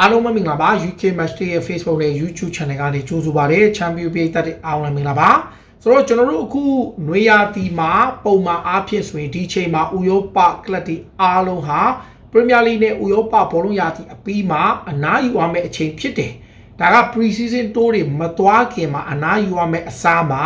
အားလုံးပဲမင်္ဂလာပါ UK Match Day ရဲ့ Facebook နဲ့ YouTube Channel ကနေကြိုဆိုပါရစေ Champion ပြည်သက်တဲ့အားလုံးမင်္ဂလာပါဆိုတော့ကျွန်တော်တို့အခုနွေရာသီမှာပုံမှန်အားဖြင့်ဆိုရင်ဒီချိန်မှာဥရောပကလပ်တွေအားလုံးဟာ Premier League နဲ့ဥရောပဘောလုံးရာသီအပြီးမှာအနားယူရမယ့်အချိန်ဖြစ်တယ်ဒါက pre-season tour တွေမသွားခင်မှာအနားယူရမယ့်အစားမှာ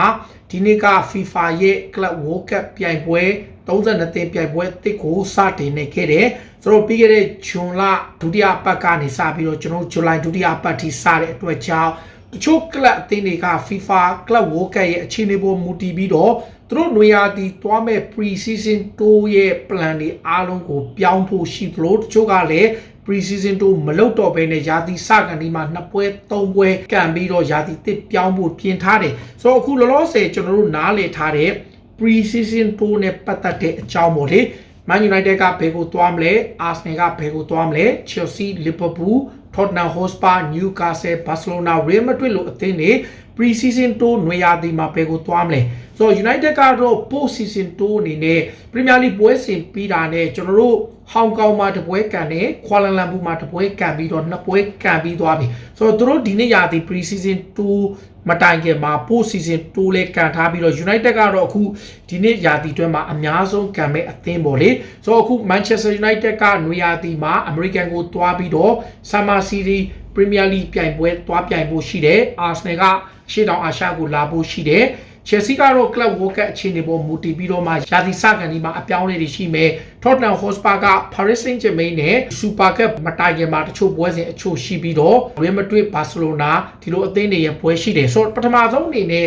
ဒီနေ့က FIFA ရဲ့ Club World Cup ပြိုင်ပွဲ32တင်ပြိုင်ပွဲတစ်ကိုစတင်နေခဲ့တယ် ဆိုတော့ပြီးခဲ့တဲ့ဂျွန်လဒုတိယပတ်ကနေစပြီးတော့ကျွန်တော်ဇူလိုင်ဒုတိယပတ်ထိစတဲ့အတွက်ကြောင့်တချို့ကလပ်အသင်းတွေက FIFA Club World Cup ရဲ့အခြေအနေပေါ်မူတည်ပြီးတော့သူတို့နွေရာသီသွားမဲ့ pre-season tour ရဲ့ plan တွေအားလုံးကိုပြောင်းဖို့ရှိသလိုတချို့ကလည်း pre-season tour မလုပ်တော့ဘဲနဲ့ရာသီစကန်ဒီမှာနှစ်ပွဲသုံးပွဲကန်ပြီးတော့ရာသီတစ်ပြောင်းဖို့ပြင်ထားတယ်ဆိုတော့အခုလောလောဆယ်ကျွန်တော်တို့နားလည်ထားတဲ့ pre-season tour နဲ့ပတ်သက်တဲ့အကြောင်းပေါ့လေ Man United ကဘယ်ကိုသွားမလဲ Arsenal ကဘယ်ကိုသွားမလဲ Chelsea Liverpool Tottenham Hotspur Newcastle Barcelona Real Madrid လို့အသင်းတွေ pre-season tour နွေရာသီမှာဘယ်ကိုသွားမလဲဆိုတော့ United ကတော့ post season tour အနေနဲ့ Premier League ပွဲစဉ်ပြီးတာနဲ့ကျွန်တော်တို့ဟောင်ကောင်မှာတပွဲကန်တယ်ကွာလာလမ်ပူမှာတပွဲကန်ပြီးတော့နှစ်ပွဲကန်ပြီးသွားပြီဆိုတော့သူတို့ဒီနေ့ရာသီ pre-season tour မတိုင်ခင်မှာ post season တိုးလဲကန်ထားပြီးတော့ United ကတော့အခုဒီနေ့ရာသီတွင်းမှာအများဆုံးကန်မဲ့အသင်းပေါ့လေဆိုတော့အခု Manchester United ကနွေရာသီမှာ American ကိုတွားပြီးတော့ Summer Series Premier League ပြိုင်ပွဲတွားပြိုင်ဖို့ရှိတယ် Arsenal ကရှေ့တောင်အာရှကိုလာဖို့ရှိတယ် Chelsea ကတော့ Club World Cup အခြေအနေပေါ်မူတည်ပြီးတော့မှရာသီစကန်ဒီမှာအပြောင်းအလဲတွေရှိမယ် Tottenham Hotspur က Paris Saint-Germain နဲ့ Super Cup မတိုင်ခင်မှာတချို့ပွဲစဉ်အချို့ရှိပြီးတော့ Real Madrid Barcelona ဒီလိုအသင်းတွေရဲ့ပွဲရှိတယ်ဆိုတော့ပထမဆုံးအနေနဲ့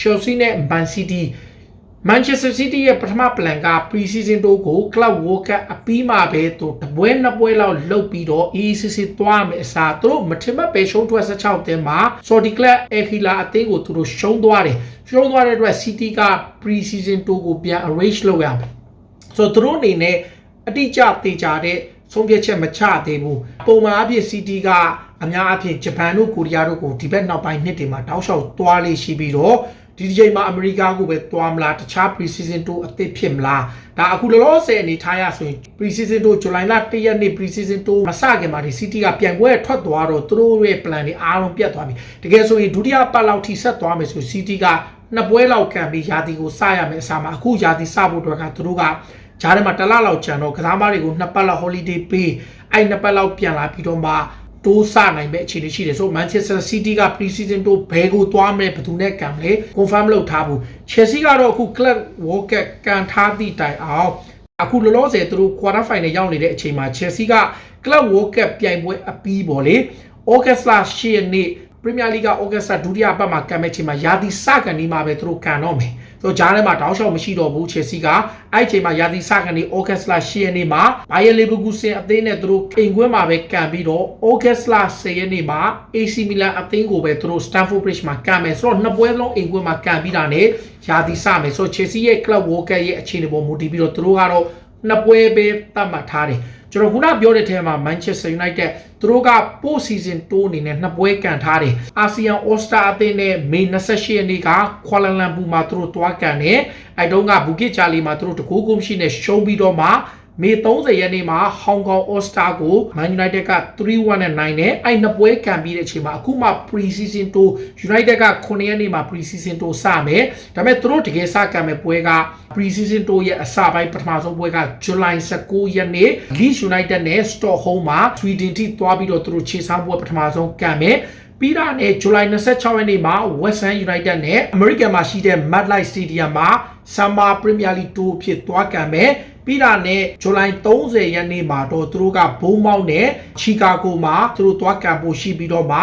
Chelsea နဲ့ Man City Manchester City ရဲ့ပထမ plan က pre-season တိုးကို Club World Cup အပြီးမှပဲသူတပွဲနှစ်ပွဲလောက်လုပ်ပြီးတော့ ECC သွားမယ်အစားသူတို့မထင်မှတ်ပဲရှုံးထွက်16တင်းမှာ Saudi Club Ekila အသင်းကိုသူတို့ရှုံးသွားတယ်ရှုံးသွားတဲ့အတွက် City က pre-season တိုးကိုပြန် arrange လုပ်ရမယ်ဆိုတော့သူတို့အနေနဲ့အတိအကျသေချာတဲ့ဆုံးဖြတ်ချက်မချသေးဘူးပုံမှန်အဖြစ် City ကအများအဖြစ်ဂျပန်တို့ကိုရီးယားတို့ကိုဒီဘက်နောက်ပိုင်းနှစ်တွေမှာတောက်လျှောက်သွားလေးရှိပြီးတော့ ဒီဒီချိန်မှာအမေရိကကိုပဲသွားမလားတခြား pre-season တိုးအသစ်ဖြစ်မလားဒါအခုလောလောဆယ်အနေထားရဆိုရင် pre-season တိုးဇူလိုင်လ1ရက်နေ့ pre-season တိုးမစခင်မှာဒီ City ကပြန်ပွဲထွက်သွားတော့သူတို့ရဲ့ plan တွေအားလုံးပြတ်သွားပြီတကယ်ဆိုရင်ဒုတိယပတ်လောက်ထိဆက်သွားမယ်ဆို City ကနှစ်ပွဲလောက်ခံပြီးယာတီကိုစရမယ်အစားမှာအခုယာတီစဖို့အတွက်ကသူတို့ကဂျားထဲမှာတစ်လလောက်ကြံတော့ကစားမတွေကိုနှစ်ပတ်လောက် holiday ပေးအဲ့နှစ်ပတ်လောက်ပြန်လာပြီးတော့မှ တိုးစနိုင်မဲ့အခြေအနေရှိတယ်ဆို Manchester City က pre-season တိုးဘယ်ကိုသွားမလဲဘယ်သူနဲ့ကန်မလဲ confirm လုပ်ထားဘူး Chelsea ကတော့အခု Club World Cup ကန်ထားသည့်တိုင်အောင်အခုလောလောဆယ်သူတို့ quarter final ရောက်နေတဲ့အချိန်မှာ Chelsea က Club World Cup ပြိုင်ပွဲအပြီးပေါ့လေ August လ10ရက်နေ့ Premier League က August ဒုတိယပတ်မှာကန်မဲ့ချိန်မှာယာတီစကန်ဒီမှာပဲသူတို့ကန်တော့မယ်ဆိုတော့ဂျားထဲမှာတောင်းလျှောက်မရှိတော့ဘူး Chelsea ကအဲ့ချိန်မှာယာတီစကန်ဒီ August လ10ရက်နေ့မှာ Bayer Leverkusen အသင်းနဲ့သူတို့အိမ်ကွင်းမှာပဲကန်ပြီးတော့ August လ10ရက်နေ့မှာ AC Milan အသင်းကိုပဲသူတို့ Stamford Bridge မှာကန်မယ်ဆိုတော့နှစ်ပွဲလုံးအိမ်ကွင်းမှာကန်ပြီးတာနဲ့ယာတီစမယ်ဆိုတော့ Chelsea ရဲ့ Club World Cup ရဲ့အခြေအနေပေါ်မူတည်ပြီးတော့သူတို့ကတော့ နှစ်ပွဲပဲသတ်မှတ်ထားတယ်ကျွန်တော်ခုနပြောတဲ့ထဲမှာ Manchester United သူတို့က post season တိုးအနေနဲ့နှစ်ပွဲကန်ထားတယ်အာဆီယံ All Star အသင်းနဲ့မေ28ရက်နေ့ကကွာလာလမ်ပူမှာသူတို့တွားကန်တယ်အဲတုန်းကဘူကစ်ချာလီမှာသူတို့တကူးကုန်းရှိနဲ့ရှုံးပြီးတော့မှ မေ30ရက်နေ့မှာဟောင်ကောင် All Star ကို Man United က3-1နဲ့နိုင်တယ်အဲ့နှစ်ပွဲကန်ပြီးတဲ့အချိန်မှာအခုမှ pre-season တိုး United က9ရက်နေ့မှာ pre-season တိုးစမယ်ဒါပေမဲ့သူတို့တကယ်စကန်မဲ့ပွဲက pre-season တိုးရဲ့အစပိုင်းပထမဆုံးပွဲက July 19ရက်နေ့ Leeds United နဲ့ Stockholm မှာ Sweden ထိသွားပြီးတော့သူတို့ခြေဆောင်ပွဲပထမဆုံးကန်မယ် ပြီးတာနဲ့ July 26ရက်နေ့မှာ West Ham United နဲ့ American မှာရှိတဲ့ MetLife Stadium မှာ Summer Premier League Tour ဖြစ်သွားကန်မယ်ပြီးတာနဲ့ July 30ရက်နေ့မှာတော့သူတို့ကဘုံမောက်နဲ့ Chicago မှာသူတို့သွားကန်ဖို့ရှိပြီးတော့မှ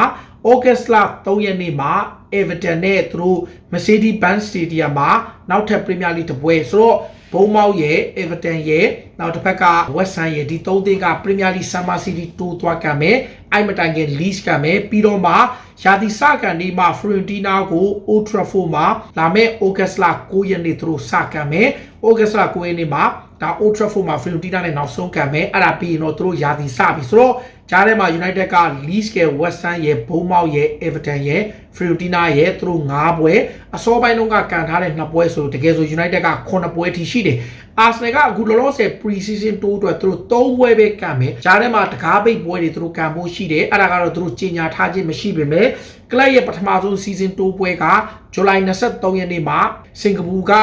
August လ3ရက်နေ့မှာ Everton နဲ့သူတို့ Mercedes-Benz Stadium မှာနောက်ထပ် Premier League တပွဲဆိုတော့ ဘုံမောက်ရဲ့ Everton ရဲ့နောက်တစ်ဖက်က West Ham ရဲ့ဒီသုံးသင်းက Premier League Summer City တိုးသွားကံမယ်အဲ့မတိုင်ခင် Leeds ကံမယ်ပြီးတော့မှရာသီစကန်ဒီမှာ Fiorentina ကို Old Trafford မှာလာမယ့် August လ9ရက်နေ့သူတို့စကံမယ် August လ9ရက်နေ့မှာ ဒါ Old Trafford မှာ Fiorentina နဲ့နောက်ဆုံးကန်မယ်အဲ့ဒါပြီးရင်တော့သူတို့ယာတီစပြီဆိုတော့ကြားထဲမှာ United က Leeds ရဲ့ West Ham ရဲ့ Bournemouth ရဲ့ Everton ရဲ့ Fiorentina ရဲ့သူတို့9ပွဲအစောပိုင်းတုန်းကကန်ထားတဲ့2ပွဲဆိုတကယ်ဆို United က9ပွဲထိရှိတယ် Arsenal ကအခုလောလောဆယ် pre-season 2အတွက်သူတို့3ပွဲပဲကန်မယ်ကြားထဲမှာတကားပိတ်ပွဲတွေသူတို့ကန်ဖို့ရှိတယ်အဲ့ဒါကတော့သူတို့ကြီးညာထားခြင်းမရှိပေမဲ့ကလပ်ရဲ့ပထမဆုံး season 2ပွဲကဇူလိုင်23ရက်နေ့မှာစင်ကာပူက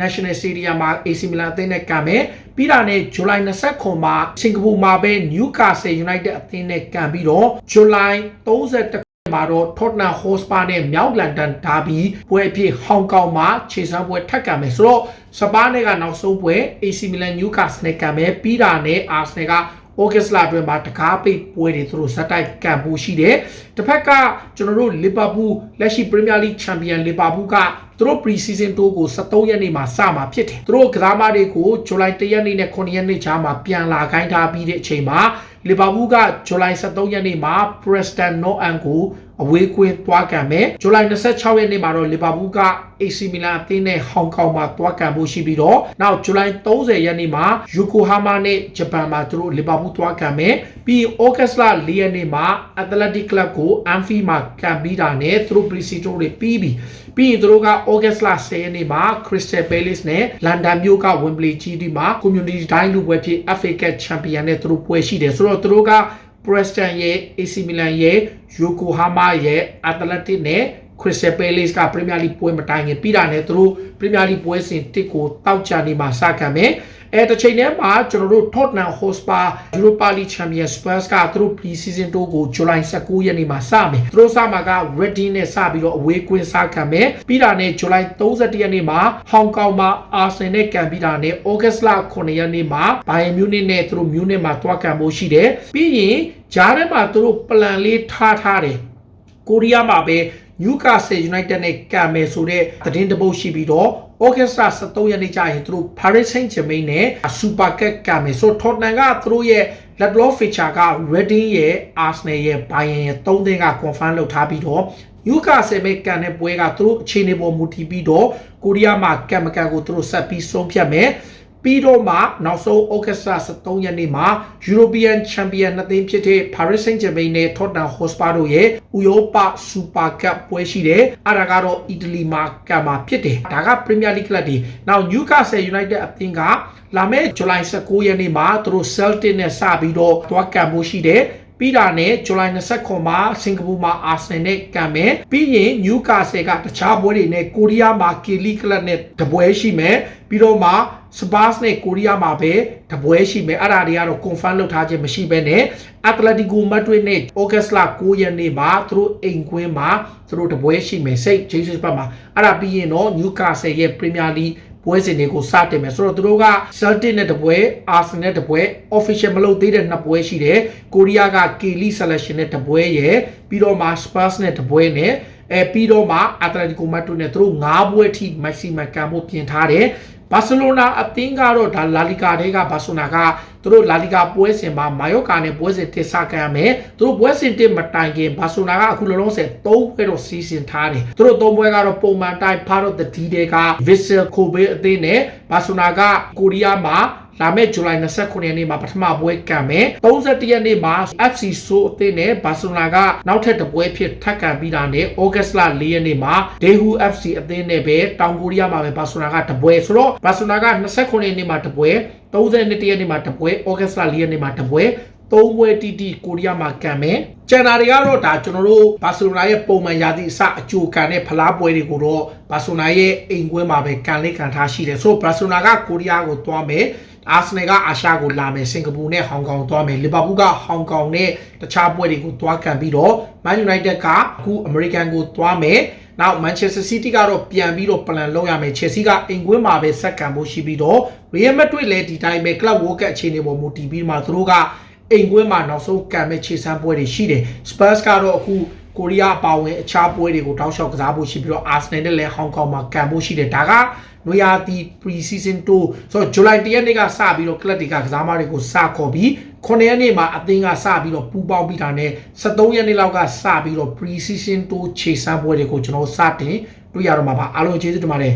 National Stadium မှာ AC Milan အသင်းနဲ့ကန်မယ်ပြီးတာနဲ့ဇူလိုင်29မှာစင်ကာပူမှာပဲ Newcastle United အသင်းနဲ့ကန်ပြီးတော့ဇူလိုင်31မှာတော့ Tottenham Hotspur နဲ့မြောက်လန်ဒန်ဒါဘီပွဲအဖြစ်ဟောင်ကောင်မှာခြေစမ်းပွဲထပ်ကန်မယ်ဆိုတော့စပါးနဲ့ကနောက်ဆုံးပွဲ AC Milan Newcastle နဲ့ကန်မယ်ပြီးတာနဲ့ Arsenal ကဩဂတ်စ်လအတွင်းမှာတကားပိတ်ပွဲတွေသူတို့ဇက်တိုက်ကန်ဖို့ရှိတယ်။တစ်ဖက်ကကျွန်တော်တို့လီဗာပူးလက်ရှိပရီးမီးယားလိချန်ပီယံလီဗာပူးက သူတို့ pre-season tour ကို73ရက်နေ့မှာစမှာဖြစ်တယ်။သူတို့ကစားမတွေကိုဇူလိုင်1ရက်နေ့နဲ့9ရက်နေ့ချာမှာပြန်လာခိုင်းထားပြီးတဲ့အချိန်မှာလီဗာပူးကဇူလိုင်23ရက်နေ့မှာ Preston North End ကိုအဝေးကွင်းသွားကန်မယ်ဇူလိုင်26ရက်နေ့မှာတော့လီဗာပူးက AC Milan အသင်းနဲ့ဟောင်ကောင်မှာသွားကန်ဖို့ရှိပြီးတော့နောက်ဇူလိုင်30ရက်နေ့မှာယိုကိုဟာမာနဲ့ဂျပန်မှာသူတို့လီဗာပူးသွားကန်မယ်ပြီးဩဂတ်စ်လ4ရက်နေ့မှာ Athletic Club ကို Anfield မှာကန်ပြီးတာနဲ့သူတို့ pre-season တွေပြီးပြီပြီးရင်သူတို့က August လ10ရက်နေ့မှာ Crystal Palace နဲ့ London မြို့က Wembley GD မှာ Community တိုင်းလူပွဲဖြစ် FA Cup Champion နဲ့သူတို့ပွဲရှိတယ်ဆိုတော့သူတို့က Preston ရဲ့ AC Milan ရဲ့ Yokohama ရဲ့ Athletic နဲ့ Crystal Palace က Premier League ပွဲမတိုင်ခင်ပြီးတာနဲ့သူတို့ Premier League ပွဲစဉ်တစ်ကိုတောက်ချနေမှာစကန်မယ်အဲတစ်ချိန်တည်းမှာကျွန်တော်တို့ Tottenham Hotspur Europa League Champion Spurs ကသူတို့ pre-season 2ကို July 19ရက်နေ့မှာစမယ်သူတို့စမှာက Reading နဲ့စပြီးတော့အဝေးကွင်းစခံမယ်ပြီးတာနဲ့ July 31ရက်နေ့မှာ Hong Kong မှာ Arsenal နဲ့ကန်ပြီးတာနဲ့ August လ9ရက်နေ့မှာ Bayern Munich နဲ့သူတို့ Munich မှာတွားကန်ဖို့ရှိတယ်ပြီးရင်ဂျားထဲမှာသူတို့ plan လေးထားထားတယ်ကိုရီးယားမှာပဲ Newcastle United နဲ့ကန်မယ်ဆိုတဲ့သတင်းတပုတ်ရှိပြီးတော့ August 23ရက်နေ့ကျရင်သူတို့ Paris Saint-Germain နဲ့ Super Cup ကန်မယ်ဆို Tottenham ကသူတို့ရဲ့ Ledlow feature က Reading ရဲ့ Arsenal ရဲ့ Bayern ရဲ့၃သင်းက confirm လုပ်ထားပြီးတော့ Newcastle ပဲကန်တဲ့ပွဲကသူတို့အခြေအနေပေါ်မူတည်ပြီးတော့ကိုရီးယားမှာကန်မကန်ကိုသူတို့ဆက်ပြီးဆုံးဖြတ်မယ် ပြီးတော့မှနောက်ဆုံး August 23ရက်နေ့မှာ European Champion နှစ်သင်းဖြစ်တဲ့ Paris Saint-Germain နဲ့ Tottenham Hotspur တို့ရဲ့ဥရောပ Super Cup ပွဲရှိတယ်။အဲ့ဒါကတော့ Italy မှာကံမှာဖြစ်တယ်။ဒါက Premier League club တွေ။နောက် Newcastle United အသင်းကလာမယ့် July 19ရက်နေ့မှာသူတို့ Celtic နဲ့စပြီးတော့တွားကံဖို့ရှိတယ်။ပြီးတာနဲ့ဇူလိုင်29မှာစင်ကာပူမှာအာဆင်နဲ့ကန်မယ်ပြီးရင်နျူကာဆယ်ကတခြားပွဲတွေနဲ့ကိုရီးယားမှာကီလီကလပ်နဲ့တပွဲရှိမယ်ပြီးတော့မှ စပါးနဲ့ကိုရီးယားမှာပဲတပွဲရှိမယ်အဲ့ဒါတွေကတော့ confirm လုပ်ထားခြင်းမရှိဘဲနဲ့ Atletico Madrid နဲ့ August လ9ရက်နေ့မှာသူတို့အိမ်ကွင်းမှာသူတို့တပွဲရှိမယ်စိတ် Jesus ဘက်မှာအဲ့ဒါပြီးရင်တော့ Newcastle ရဲ့ Premier League ပွဲစဉ်တွေကိုစတင်မယ်ဆိုတော့သူတို့က Celtic နဲ့တပွဲ Arsenal နဲ့တပွဲ official မလုပ်သေးတဲ့နှစ်ပွဲရှိတယ်ကိုရီးယားက Kelly selection နဲ့တပွဲရယ်ပြီးတော့မှ Spurs နဲ့တပွဲနဲ့အဲပြီးတော့မှ Atletico Madrid နဲ့သူတို့၅ပွဲထိ maximum ကံဖို့ပြင်ထားတယ် ဘာစီလိုနာအသင်းကတော့ဒါလာလီဂါတွေကဘာဆိုနာကသူတို့လာလီဂါပွဲစဉ်မှာမာယော့ကာနဲ့ပွဲစဉ်တစ်စကန်ရမယ်သူတို့ပွဲစဉ်တစ်မတိုင်ခင်ဘာဆိုနာကအခုလောလောဆယ်၃ပွဲတော့စီစဉ်ထားတယ်သူတို့၃ပွဲကတော့ပုံမှန်တိုင်းဖားတော့တတီတွေက Vissel Kobe အသင်းနဲ့ဘာဆိုနာကကိုရီးယားမှာ လာမယ့်ဇူလိုင်29ရက်နေ့မှာပထမပွဲကန်မယ်31ရက်နေ့မှာ FC ဆိုအသင်းနဲ့ဘာစီလိုနာကနောက်ထပ်တစ်ပွဲဖြစ်ထပ်ကန်ပြီးတာနဲ့ဩဂတ်လ4ရက်နေ့မှာ Daegu FC အသင်းနဲ့ပဲတောင်ကိုရီးယားမှာပဲဘာစီလိုနာကတစ်ပွဲဆိုတော့ဘာစီလိုနာက29ရက်နေ့မှာတစ်ပွဲ32ရက်နေ့မှာတစ်ပွဲဩဂတ်လ4ရက်နေ့မှာတစ်ပွဲသုံးပွဲတီတီကိုရီးယားမှာကန်မယ်။ကျန်တာတွေကတော့ဒါကျွန်တော်တို့ဘာစီလိုနာရဲ့ပုံမှန်ရာသီအစအကြိုကန်တဲ့ဖလားပွဲတွေကိုတော့ဘာစီလိုနာရဲ့အိမ်ကွင်းမှာပဲကန်လေးကန်ထားရှိတယ်။ဆိုတော့ဘာစီလိုနာကကိုရီးယားကိုသွားမယ်။ အာဆနယ်ကအာရှကိုလာမယ်စင်ကာပူနဲ့ဟောင်ကောင်သွားမယ်လီဗာပူးကဟောင်ကောင်နဲ့တခြားပွဲတွေကိုသွားကန်ပြီးတော့မန်ယူနိုက်တက်ကအခုအမေရိကန်ကိုသွားမယ်နောက် Manchester City ကတော့ပြန်ပြီးတော့ plan လုပ်ရမယ် Chelsea ကအိမ်ကွင်းမှာပဲဆက်ကန်ဖို့ရှိပြီးတော့ Real Madrid လည်းဒီတိုင်းပဲ Club World Cup အခြေအနေပေါ်မူတည်ပြီးမှသူတို့ကအိမ်ကွင်းမှာနောက်ဆုံးကန်မဲ့ခြေစမ်းပွဲတွေရှိတယ် Spurs ကတော့အခု ကိုရီးယားအပါအဝင်အခြားပွဲတွေကိုတောက်လျှောက်ကစားဖို့ရှိပြီးတော့ Arsenal နဲ့လည်းဟောင်ကောင်မှာကန်ဖို့ရှိတယ်ဒါကနွေရာသီ pre-season 2ဆိုတော့ July 1ရက်နေ့ကစပြီးတော့ club တွေကကစားမတွေကိုစခေါ်ပြီး9ရက်နေ့မှာအသင်းကစပြီးတော့ပူးပေါင်းပြီးတာနဲ့73ရက်နေ့လောက်ကစပြီးတော့ pre-season 2ခြေစမ်းပွဲတွေကိုကျွန်တော်စတင်တွေ့ရတော့မှာပါအားလုံးကျေးဇူးတင်ပါတယ်